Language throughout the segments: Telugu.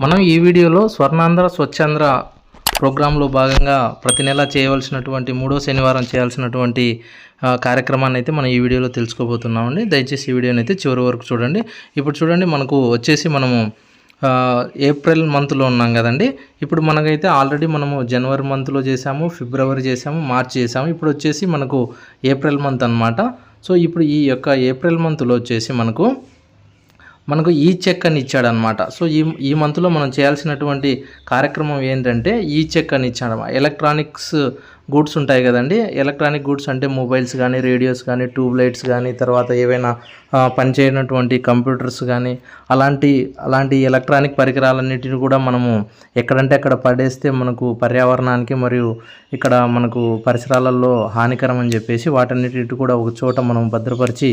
మనం ఈ వీడియోలో స్వర్ణాంధ్ర స్వచ్ఛాంధ్ర ప్రోగ్రాంలో భాగంగా ప్రతి నెల చేయవలసినటువంటి మూడో శనివారం చేయాల్సినటువంటి కార్యక్రమాన్ని అయితే మనం ఈ వీడియోలో తెలుసుకోబోతున్నామండి. దయచేసి ఈ వీడియోని అయితే చివరి వరకు చూడండి. ఇప్పుడు చూడండి మనకు వచ్చేసి మనము ఏప్రిల్ మంత్లో ఉన్నాం కదండి. ఇప్పుడు మనకైతే ఆల్రెడీ మనము జనవరి మంత్లో చేసాము ఫిబ్రవరి చేసాము మార్చ్ చేసాము ఇప్పుడు వచ్చేసి మనకు ఏప్రిల్ మంత్ అన్నమాట. సో ఇప్పుడు ఈ యొక్క ఏప్రిల్ మంత్లో వచ్చేసి మనకు మనకు ఈ చెక్ అని ఇచ్చాడనమాట సో ఈ ఈ మంత్లో మనం చేయాల్సినటువంటి కార్యక్రమం ఏంటంటే ఈ చెక్ అని ఇచ్చాడు ఎలక్ట్రానిక్స్ గూడ్స్ ఉంటాయి కదండి. ఎలక్ట్రానిక్ గూడ్స్ అంటే మొబైల్స్ కానీ రేడియోస్ కానీ ట్యూబ్ లైట్స్ కానీ తర్వాత ఏవైనా పనిచేయనటువంటి కంప్యూటర్స్ కానీ అలాంటి అలాంటి ఎలక్ట్రానిక్ పరికరాలన్నిటిని కూడా మనము ఎక్కడంటే అక్కడ పడేస్తే మనకు పర్యావరణానికి మరియు ఇక్కడ మనకు పరిసరాలలో హానికరం అని చెప్పేసి వాటన్నిటి కూడా ఒక చోట మనం భద్రపరిచి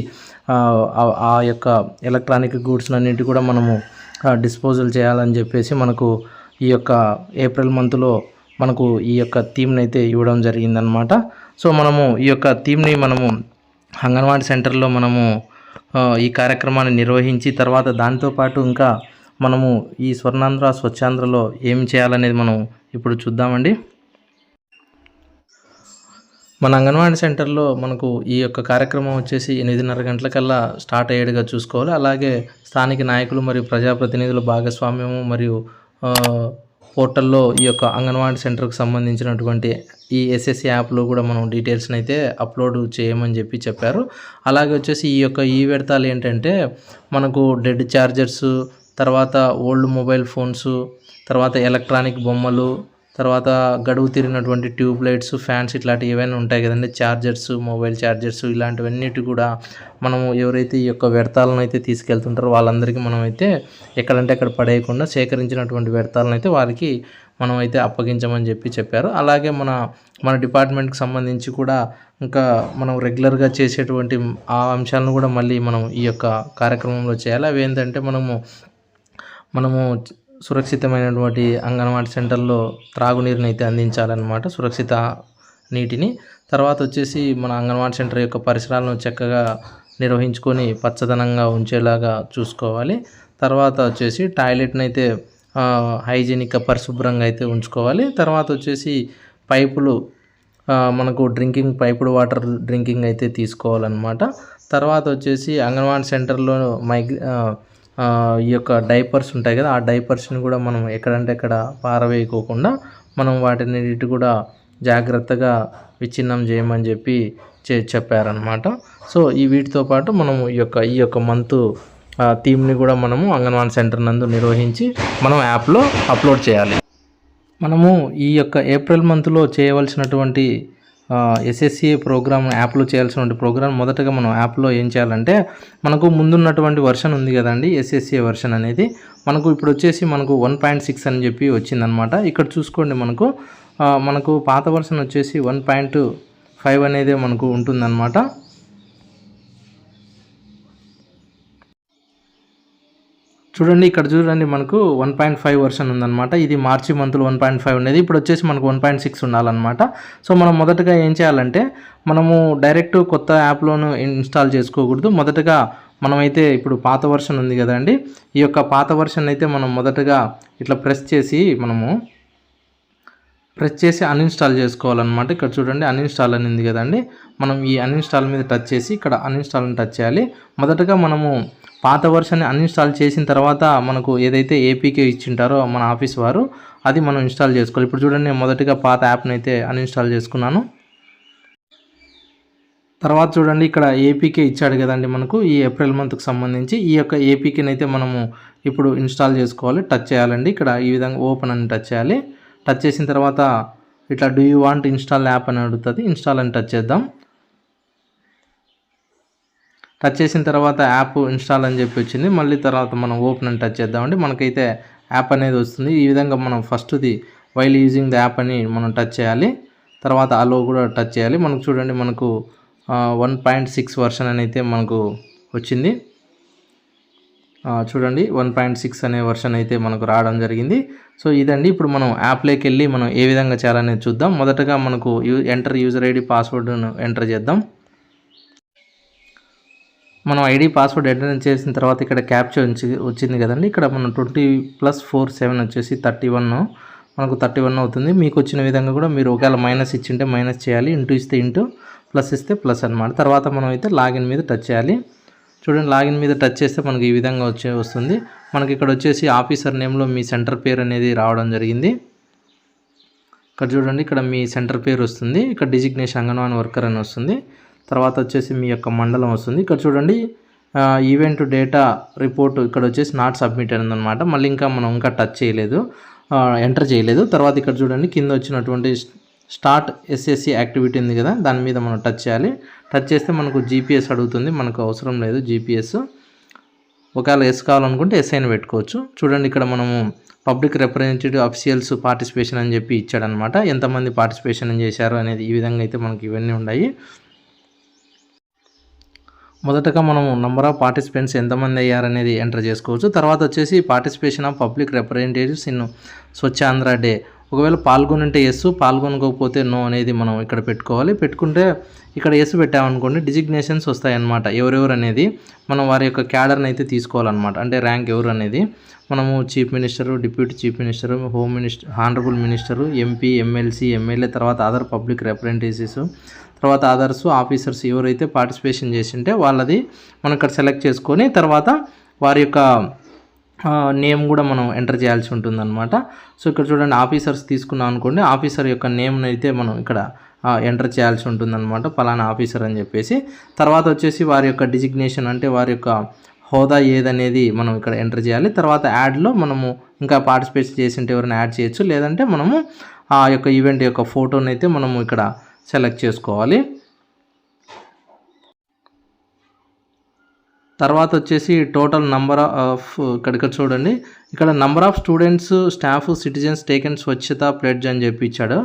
ఆ, ఆ యొక్క ఎలక్ట్రానిక్ గూడ్స్ అన్నిటి కూడా మనము డిస్పోజల్ చేయాలని చెప్పేసి మనకు ఈ యొక్క ఏప్రిల్ మంత్లో మనకు ఈ యొక్క థీమ్ని అయితే ఇవ్వడం జరిగిందనమాట సో మనము ఈ యొక్క థీమ్ని మనము అంగన్వాడీ సెంటర్లో మనము ఈ కార్యక్రమాన్ని నిర్వహించి తర్వాత దాంతోపాటు ఇంకా మనము ఈ స్వర్ణాంధ్ర స్వచ్ఛాంధ్రలో ఏం చేయాలనేది మనం ఇప్పుడు చూద్దామండి. మన అంగన్వాడీ సెంటర్లో మనకు ఈ యొక్క కార్యక్రమం వచ్చేసి ఎనిమిదిన్నర గంటలకల్లా స్టార్ట్ అయ్యేట్టుగా చూసుకోవాలి. అలాగే స్థానిక నాయకులు మరియు ప్రజాప్రతినిధుల భాగస్వామ్యము మరియు పోర్టల్లో ఈ యొక్క అంగన్వాడీ సెంటర్కి సంబంధించినటువంటి ఈ ఎస్ఎస్సి యాప్లో కూడా మనం డీటెయిల్స్ని అయితే అప్లోడ్ చేయమని చెప్పి చెప్పారు. అలాగే వచ్చేసి ఈ యొక్క ఈ విడతాలు ఏంటంటే మనకు డెడ్ ఛార్జర్స్ తర్వాత ఓల్డ్ మొబైల్ ఫోన్స్ తర్వాత ఎలక్ట్రానిక్ బొమ్మలు తర్వాత గడువు తీరినటువంటి ట్యూబ్ లైట్స్ ఫ్యాన్స్ ఇట్లాంటివి ఏవైనా ఉంటాయి కదండి. ఛార్జర్స్ మొబైల్ ఛార్జర్స్ ఇలాంటివన్నిటి కూడా మనము ఎవరైతే ఈ యొక్క వ్యర్థాలను అయితే తీసుకెళ్తుంటారో వాళ్ళందరికీ మనం అయితే ఎక్కడంటే అక్కడ పడేయకుండా సేకరించినటువంటి వ్యర్థాలను అయితే వారికి మనం అయితే అప్పగించమని చెప్పి చెప్పారు. అలాగే మన మన డిపార్ట్మెంట్కి సంబంధించి కూడా ఇంకా మనం రెగ్యులర్గా చేసేటువంటి ఆ అంశాలను కూడా మళ్ళీ మనం ఈ యొక్క కార్యక్రమంలో చేయాలి. అవి ఏంటంటే మనము మనము సురక్షితమైనటువంటి అంగన్వాడీ సెంటర్లో త్రాగునీరుని అయితే అందించాలన్నమాట సురక్షిత నీటిని. తర్వాత వచ్చేసి మన అంగన్వాడీ సెంటర్ యొక్క పరిసరాలను చక్కగా నిర్వహించుకొని పచ్చదనంగా ఉంచేలాగా చూసుకోవాలి. తర్వాత వచ్చేసి టాయిలెట్ని అయితే హైజీనిక్గా పరిశుభ్రంగా అయితే ఉంచుకోవాలి. తర్వాత వచ్చేసి పైపులు మనకు డ్రింకింగ్ పైపుడు వాటర్ డ్రింకింగ్ అయితే తీసుకోవాలన్నమాట. తర్వాత వచ్చేసి అంగన్వాడీ సెంటర్లో మైగ్రే ఈ యొక్క డైపర్స్ ఉంటాయి కదా ఆ డైపర్స్ని కూడా మనం ఎక్కడంటే అక్కడ పారవేయకోకుండా మనం వాటిని కూడా జాగ్రత్తగా విచ్ఛిన్నం చేయమని చెప్పి చే చెప్పారనమాట సో ఈ వీటితో పాటు మనము ఈ యొక్క ఈ యొక్క మంత్ థీమ్ని కూడా మనము అంగన్వాడీ సెంటర్ నందు నిర్వహించి మనం యాప్లో అప్లోడ్ చేయాలి. మనము ఈ యొక్క ఏప్రిల్ మంత్లో చేయవలసినటువంటి ఎస్ఎస్సి ప్రోగ్రామ్ యాప్లో చేయాల్సినటువంటి ప్రోగ్రామ్ మొదటగా మనం యాప్లో ఏం చేయాలంటే మనకు ముందున్నటువంటి వర్షన్ ఉంది కదండి ఎస్ఎస్సి వర్షన్ అనేది. మనకు ఇప్పుడు వచ్చేసి మనకు వన్ పాయింట్ సిక్స్ అని చెప్పి వచ్చిందనమాట. ఇక్కడ చూసుకోండి మనకు. మనకు పాత వర్షన్ వచ్చేసి వన్ పాయింట్ ఫైవ్ అనేది మనకు ఉంటుందన్నమాట చూడండి ఇక్కడ చూడండి మనకు వన్ పాయింట్ ఫైవ్ వర్షన్ ఉందన్నమాట. ఇది మార్చి మంత్లో వన్ పాయింట్ ఫైవ్ ఉండేది. ఇప్పుడు వచ్చేసి మనకు వన్ పాయింట్ సిక్స్ ఉండాలన్నమాట. సో మనం మొదటగా ఏం చేయాలంటే మనము డైరెక్ట్ కొత్త యాప్లోను ఇన్స్టాల్ చేసుకోకూడదు. మొదటగా మనమైతే ఇప్పుడు పాత వర్షన్ ఉంది కదండి. ఈ యొక్క పాత వర్షన్ అయితే మనం మొదటగా ఇట్లా ప్రెస్ చేసి మనము ప్రెస్ చేసి అన్ఇన్స్టాల్ చేసుకోవాలన్నమాట. ఇక్కడ చూడండి అన్ఇన్స్టాల్ అని ఉంది కదండి. మనం ఈ అన్ఇన్స్టాల్ మీద టచ్ చేసి ఇక్కడ అన్ఇన్స్టాల్ని టచ్ చేయాలి. మొదటగా మనము పాత వర్షన్ని అన్ఇన్స్టాల్ చేసిన తర్వాత మనకు ఏదైతే ఏపీకే ఇచ్చింటారో మన ఆఫీస్ వారు అది మనం ఇన్స్టాల్ చేసుకోవాలి. ఇప్పుడు చూడండి నేను మొదటగా పాత యాప్ని అయితే అన్ఇన్స్టాల్ చేసుకున్నాను. తర్వాత చూడండి ఇక్కడ ఏపీకే ఇచ్చాడు కదండి మనకు. ఈ ఏప్రిల్ మంత్కి సంబంధించి ఈ యొక్క ఏపీకేని అయితే మనము ఇప్పుడు ఇన్స్టాల్ చేసుకోవాలి టచ్ చేయాలండి. ఇక్కడ ఈ విధంగా ఓపెన్ అని టచ్ చేయాలి. టచ్ చేసిన తర్వాత ఇట్లా do you want install app అని అడుగుతుంది. ఇన్స్టాల్ అని టచ్ చేద్దాం. టచ్ చేసిన తర్వాత యాప్ ఇన్స్టాల్ అని చెప్పి వచ్చింది. మళ్ళీ తర్వాత మనం ఓపెన్ అని టచ్ చేద్దామండి మనకైతే యాప్ అనేది వస్తుంది. ఈ విధంగా మనం ఫస్ట్ది వైల్ యూజింగ్ ద యాప్ అని మనం టచ్ చేయాలి. తర్వాత అలో కూడా టచ్ చేయాలి. మనకు చూడండి మనకు వన్ పాయింట్ సిక్స్ వర్షన్ అని అయితే మనకు వచ్చింది. చూడండి వన్ పాయింట్ సిక్స్ అనే వర్షన్ అయితే మనకు రావడం జరిగింది. సో ఇదండి ఇప్పుడు మనం యాప్లోకి వెళ్ళి మనం ఏ విధంగా చేయాలనేది చూద్దాం. మొదటగా మనకు యూ ఎంటర్ యూజర్ ఐడి పాస్వర్డ్ను ఎంటర్ చేద్దాం. మనం ఐడి పాస్వర్డ్ ఎంటర్ చేసిన తర్వాత ఇక్కడ క్యాప్చర్ వచ్చింది కదండి. ఇక్కడ మనం ట్వంటీ ప్లస్ ఫోర్ సెవెన్ వచ్చేసి థర్టీ వన్. మనకు థర్టీ వన్ అవుతుంది. మీకు వచ్చిన విధంగా కూడా మీరు ఒకవేళ మైనస్ ఇచ్చింటే మైనస్ చేయాలి. ఇంటూ ఇస్తే ఇంటూ ప్లస్ ఇస్తే ప్లస్ అనమాట తర్వాత మనం అయితే లాగిన్ మీద టచ్ చేయాలి. చూడండి లాగిన్ మీద టచ్ చేస్తే మనకి ఈ విధంగా వచ్చే వస్తుంది. మనకి ఇక్కడ వచ్చేసి ఆఫీసర్ నేమ్లో మీ సెంటర్ పేరు అనేది రావడం జరిగింది. ఇక్కడ చూడండి ఇక్కడ మీ సెంటర్ పేరు వస్తుంది. ఇక్కడ డిజిగ్నేషన్ అంగన్వాడీ వర్కర్ అని వస్తుంది. తర్వాత వచ్చేసి మీ యొక్క మండలం వస్తుంది. ఇక్కడ చూడండి ఈవెంట్ డేటా రిపోర్ట్ ఇక్కడ వచ్చేసి నాట్ సబ్మిట్ అనమాట మళ్ళీ ఇంకా మనం ఇంకా టచ్ చేయలేదు. ఎంటర్ చేయలేదు. తర్వాత ఇక్కడ చూడండి కింద వచ్చినటువంటి స్టార్ట్ ఎస్ఎస్సి యాక్టివిటీ ఉంది కదా దాని మీద మనం టచ్ చేయాలి. టచ్ చేస్తే మనకు జీపీఎస్ అడుగుతుంది మనకు అవసరం లేదు జీపీఎస్ ఒకవేళ ఎస్ కావాలనుకుంటే ఎస్ అయిన పెట్టుకోవచ్చు. చూడండి ఇక్కడ మనము పబ్లిక్ రిప్రజెంటేటివ్ అఫీషియల్స్ పార్టిసిపేషన్ అని చెప్పి ఇచ్చాడనమాట. ఎంతమంది పార్టిసిపేషన్ చేశారు అనేది ఈ విధంగా అయితే మనకి ఇవన్నీ ఉన్నాయి. మొదటగా మనము నంబర్ ఆఫ్ పార్టిసిపెంట్స్ ఎంతమంది అయ్యారనేది ఎంటర్ చేసుకోవచ్చు. తర్వాత వచ్చేసి participation of public representatives in Swachh Andhra day ఒకవేళ పాల్గొనంటే ఎస్ పాల్గొనకపోతే నో అనేది మనం ఇక్కడ పెట్టుకోవాలి. పెట్టుకుంటే ఇక్కడ ఎస్ పెట్టామనుకోండి డిజిగ్నేషన్స్ వస్తాయన్నమాట. ఎవరెవరు అనేది మనం వారి యొక్క క్యాడర్ని అయితే తీసుకోవాలన్నమాట. అంటే ర్యాంక్ ఎవరు అనేది మనము chief minister deputy chief minister home minister honourable minister MP MLC MLA తర్వాత అదర్ పబ్లిక్ రిప్రజెంటేటివ్స్ తర్వాత అదర్స్ ఆఫీసర్స్ ఎవరైతే పార్టిసిపేషన్ చేసింటే వాళ్ళది మనం ఇక్కడ సెలెక్ట్ చేసుకొని తర్వాత వారి యొక్క నేమ్ కూడా మనం ఎంటర్ చేయాల్సి ఉంటుందన్నమాట. సో ఇక్కడ చూడండి ఆఫీసర్స్ తీసుకున్నాం అనుకోండి ఆఫీసర్ యొక్క నేమ్ని అయితే మనం ఇక్కడ ఎంటర్ చేయాల్సి ఉంటుందన్నమాట పలానా ఆఫీసర్ అని చెప్పేసి. తర్వాత వచ్చేసి వారి యొక్క డిజిగ్నేషన్ అంటే వారి యొక్క హోదా ఏదనేది మనం ఇక్కడ ఎంటర్ చేయాలి. తర్వాత యాడ్లో మనము ఇంకా పార్టిసిపేట్ చేసింటే ఎవరైనా యాడ్ చేయొచ్చు. లేదంటే మనము ఆ యొక్క ఈవెంట్ యొక్క ఫోటోనైతే మనము ఇక్కడ సెలెక్ట్ చేసుకోవాలి. తర్వాత వచ్చేసి టోటల్ నంబర్ ఆఫ్ ఇక్కడ ఇక్కడ చూడండి. ఇక్కడ number of students staff citizens taken Swachhata pledge అని చెప్పి ఇచ్చాడు.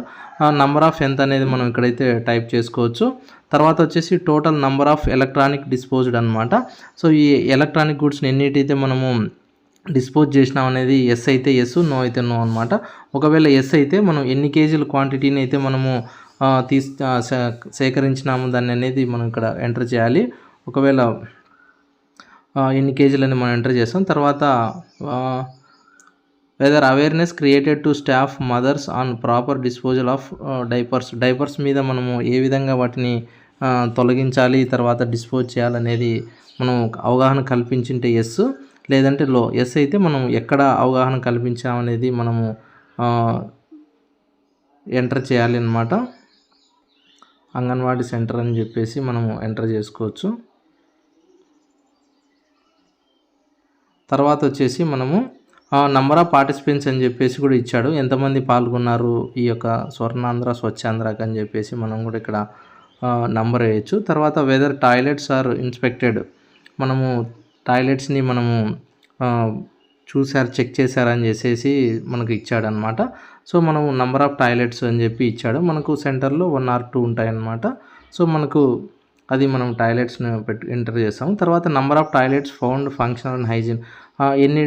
నంబర్ ఆఫ్ ఎంత అనేది మనం ఇక్కడైతే టైప్ చేసుకోవచ్చు. తర్వాత వచ్చేసి total number of electronic disposed అనమాట సో ఈ ఎలక్ట్రానిక్ గుడ్స్ని ఎన్నిటైతే మనము డిస్పోజ్ చేసినాం అనేది ఎస్ అయితే ఎస్ నో అయితే నో అనమాట ఒకవేళ ఎస్ అయితే మనం ఎన్ని కేజీల క్వాంటిటీని అయితే మనము తీసి సేకరించినాము దాన్ని అనేది మనం ఇక్కడ ఎంటర్ చేయాలి. ఒకవేళ ఎన్ని కేజీలని మనం ఎంటర్ చేస్తాం. తర్వాత whether awareness created to staff mothers on proper disposal of diapers diapers మీద మనము ఏ విధంగా వాటిని తొలగించాలి తర్వాత డిస్పోజ్ చేయాలనేది మనం అవగాహన కల్పించింటే ఎస్ లేదంటే లో ఎస్ అయితే మనం ఎక్కడ అవగాహన కల్పించామనేది మనము ఎంటర్ చేయాలి అనమాట అంగన్వాడీ సెంటర్ అని చెప్పేసి మనము ఎంటర్ చేసుకోవచ్చు. తర్వాత వచ్చేసి మనము నంబర్ ఆఫ్ పార్టిసిపెంట్స్ అని చెప్పేసి కూడా ఇచ్చాడు. ఎంతమంది పాల్గొన్నారు? ఈ యొక్క స్వర్ణాంధ్ర స్వచ్ఛాంధ్రకి అని చెప్పేసి మనం కూడా ఇక్కడ నంబర్ వేయచ్చు. తర్వాత వెదర్ టాయిలెట్స్ ఆర్ ఇన్స్పెక్టెడ్ మనము టాయిలెట్స్ని మనము చూసారు చెక్ చేశారని చేసేసి మనకు ఇచ్చాడనమాట. సో మనం నంబర్ ఆఫ్ టాయిలెట్స్ అని చెప్పి ఇచ్చాడు. మనకు సెంటర్లో వన్ ఆర్ టూ ఉంటాయన్నమాట. సో మనకు అది మనం టాయిలెట్స్ని పెట్టి ఎంటర్ చేస్తాము. తర్వాత number of toilets found functional and hygiene ఎన్ని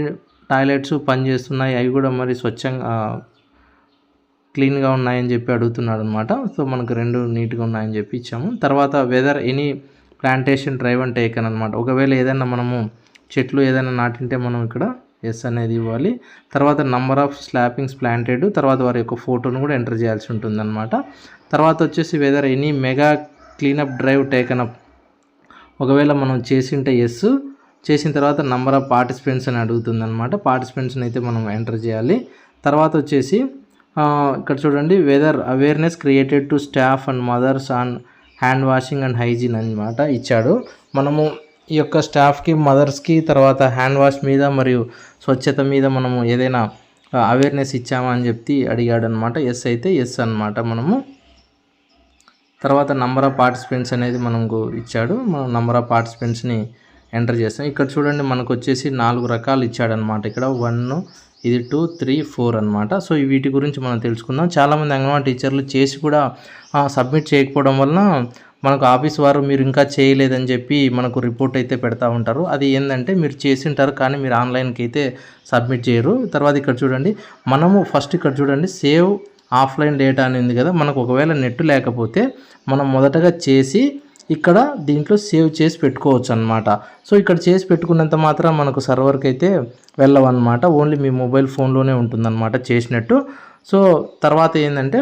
టాయిలెట్స్ పనిచేస్తున్నాయి అవి కూడా మరి స్వచ్ఛంగా క్లీన్గా ఉన్నాయని చెప్పి అడుగుతున్నాడు అనమాట సో మనకు రెండు నీట్గా ఉన్నాయని చెప్పి ఇచ్చాము. తర్వాత whether any plantation drive and taken అనమాట ఒకవేళ ఏదైనా మనము చెట్లు ఏదైనా నాటింటే మనం ఇక్కడ ఎస్ అనేది ఇవ్వాలి. తర్వాత నంబర్ ఆఫ్ స్లాపింగ్స్ ప్లాంటెడ్ తర్వాత వారి యొక్క ఫోటోను కూడా ఎంటర్ చేయాల్సి ఉంటుందన్నమాట. తర్వాత వచ్చేసి whether any mega cleanup drive taken up ఒకవేళ మనం చేసింటే ఎస్ చేసిన తర్వాత నంబర్ ఆఫ్ పార్టిసిపెంట్స్ అని అడుగుతుంది అనమాట పార్టిసిపెంట్స్ని అయితే మనం ఎంటర్ చేయాలి. తర్వాత వచ్చేసి ఇక్కడ చూడండి whether awareness created to staff and mothers and hand washing and hygiene అనమాట ఇచ్చాడు. మనము ఈ యొక్క స్టాఫ్కి మదర్స్కి తర్వాత హ్యాండ్ వాష్ మీద మరియు స్వచ్ఛత మీద మనము ఏదైనా అవేర్నెస్ ఇచ్చామా అని చెప్పి అడిగాడు అనమాట ఎస్ అయితే ఎస్ అనమాట మనము. తర్వాత నంబర్ ఆఫ్ పార్టిసిపెంట్స్ అనేది మనకు ఇచ్చాడు. మనం నంబర్ ఆఫ్ పార్టిసిపెంట్స్ని ఎంటర్ చేస్తాం. ఇక్కడ చూడండి మనకు వచ్చేసి నాలుగు రకాలు ఇచ్చాడనమాట ఇక్కడ వన్ ఇది టూ త్రీ ఫోర్ అనమాట సో వీటి గురించి మనం తెలుసుకుందాం. చాలామంది అంగన్వాడీ టీచర్లు చేసి కూడా సబ్మిట్ చేయకపోవడం వలన మనకు ఆఫీస్ వారు మీరు ఇంకా చేయలేదని చెప్పి మనకు రిపోర్ట్ అయితే పెడతా ఉంటారు. అది ఏంటంటే మీరు చేసి ఉంటారు కానీ మీరు ఆన్లైన్కి అయితే సబ్మిట్ చేయరు. తర్వాత ఇక్కడ చూడండి మనము ఫస్ట్ ఇక్కడ చూడండి సేవ్ ఆఫ్లైన్ డేటా అని ఉంది కదా మనకు ఒకవేళ నెట్ లేకపోతే మనం మొదటగా చేసి ఇక్కడ దీంట్లో సేవ్ చేసి పెట్టుకోవచ్చు అనమాట సో ఇక్కడ చేసి పెట్టుకున్నంత మాత్రం మనకు సర్వర్కి అయితే వెళ్ళవన్నమాట. ఓన్లీ మీ మొబైల్ ఫోన్లోనే ఉంటుందన్నమాట చేసినట్టు. సో తర్వాత ఏంటంటే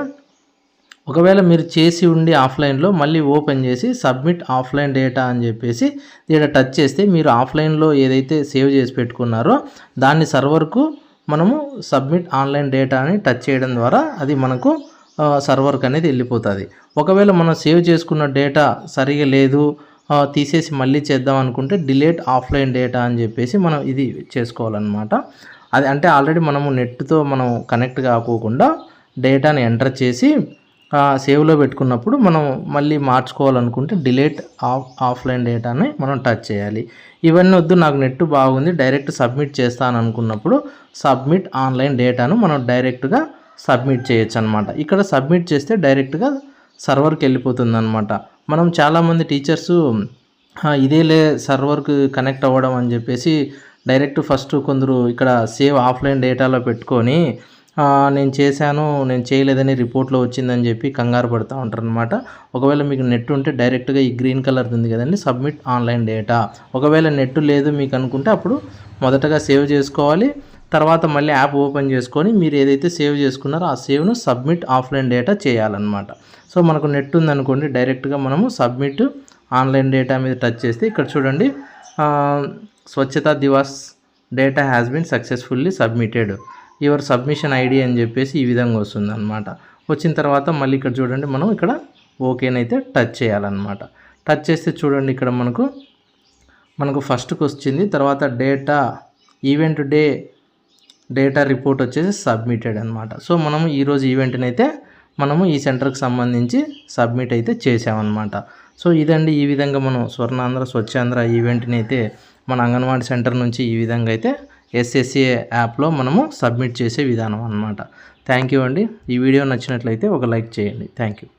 ఒకవేళ మీరు చేసి ఉండి ఆఫ్లైన్లో మళ్ళీ ఓపెన్ చేసి సబ్మిట్ ఆఫ్లైన్ డేటా అని చెప్పేసి ఇక్కడ టచ్ చేస్తే మీరు ఆఫ్లైన్లో ఏదైతే సేవ్ చేసి పెట్టుకున్నారో దాన్ని సర్వర్కు మనము సబ్మిట్ ఆన్లైన్ డేటా అని టచ్ చేయడం ద్వారా అది మనకు సర్వర్కి అనేది వెళ్ళిపోతుంది. ఒకవేళ మనం సేవ్ చేసుకున్న డేటా సరిగా లేదు తీసేసి మళ్ళీ చేద్దాం అనుకుంటే డిలేట్ ఆఫ్లైన్ డేటా అని చెప్పేసి మనం ఇది చేసుకోవాలన్నమాట. అది అంటే ఆల్రెడీ మనము నెట్తో మనం కనెక్ట్ కాకోకుండా డేటాని ఎంటర్ చేసి సేవ్లో పెట్టుకున్నప్పుడు మనం మళ్ళీ మార్చుకోవాలనుకుంటే డిలేట్ ఆఫ్ ఆఫ్లైన్ డేటాని మనం టచ్ చేయాలి. ఇవన్నీ వద్దు నాకు నెట్ బాగుంది డైరెక్ట్ సబ్మిట్ చేస్తాను అనుకున్నప్పుడు సబ్మిట్ ఆన్లైన్ డేటాను మనం డైరెక్ట్గా సబ్మిట్ చేయొచ్చు అనమాట ఇక్కడ సబ్మిట్ చేస్తే డైరెక్ట్గా సర్వర్కి వెళ్ళిపోతుంది అనమాట మనం చాలామంది టీచర్సు ఇదేలే సర్వర్కి కనెక్ట్ అవ్వడం అని చెప్పేసి డైరెక్ట్ ఫస్ట్ కొందరు ఇక్కడ సేవ్ ఆఫ్లైన్ డేటాలో పెట్టుకొని నేను చేశాను నేను చేయలేదని రిపోర్ట్లో వచ్చిందని చెప్పి కంగారు పడుతూ ఉంటారు అనమాట ఒకవేళ మీకు నెట్ ఉంటే డైరెక్ట్గా ఈ గ్రీన్ కలర్ ఉంది కదండి సబ్మిట్ ఆన్లైన్ డేటా. ఒకవేళ నెట్ లేదు మీకు అనుకుంటే అప్పుడు మొదటగా సేవ్ చేసుకోవాలి. తర్వాత మళ్ళీ యాప్ ఓపెన్ చేసుకొని మీరు ఏదైతే సేవ్ చేసుకున్నారో ఆ సేవ్ను సబ్మిట్ ఆఫ్లైన్ డేటా చేయాలన్నమాట. సో మనకు నెట్ ఉందనుకోండి డైరెక్ట్గా మనము సబ్మిట్ ఆన్లైన్ డేటా మీద టచ్ చేస్తే ఇక్కడ చూడండి Swachhata Divas data has been successfully submitted. Your submission ID అని చెప్పేసి ఈ విధంగా వస్తుంది అనమాట వచ్చిన తర్వాత మళ్ళీ ఇక్కడ చూడండి మనం ఇక్కడ ఓకేనైతే టచ్ చేయాలన్నమాట. టచ్ చేస్తే చూడండి ఇక్కడ మనకు మనకు ఫస్ట్కి వచ్చింది. తర్వాత data event day data report వచ్చేసి సబ్మిటెడ్ అనమాట సో మనము ఈరోజు ఈవెంట్ని అయితే మనము ఈ సెంటర్కి సంబంధించి సబ్మిట్ అయితే చేసామన్నమాట సో ఇదండి ఈ విధంగా మనం స్వర్ణాంధ్ర స్వచ్ఛాంధ్ర ఈవెంట్ని అయితే మన అంగన్వాడీ సెంటర్ నుంచి ఈ విధంగా అయితే ఎస్ఎస్ఏ యాప్లో మనము సబ్మిట్ చేసే విధానం అన్నమాట. థ్యాంక్ యూ అండి. ఈ వీడియో నచ్చినట్లయితే ఒక లైక్ చేయండి. Thank you.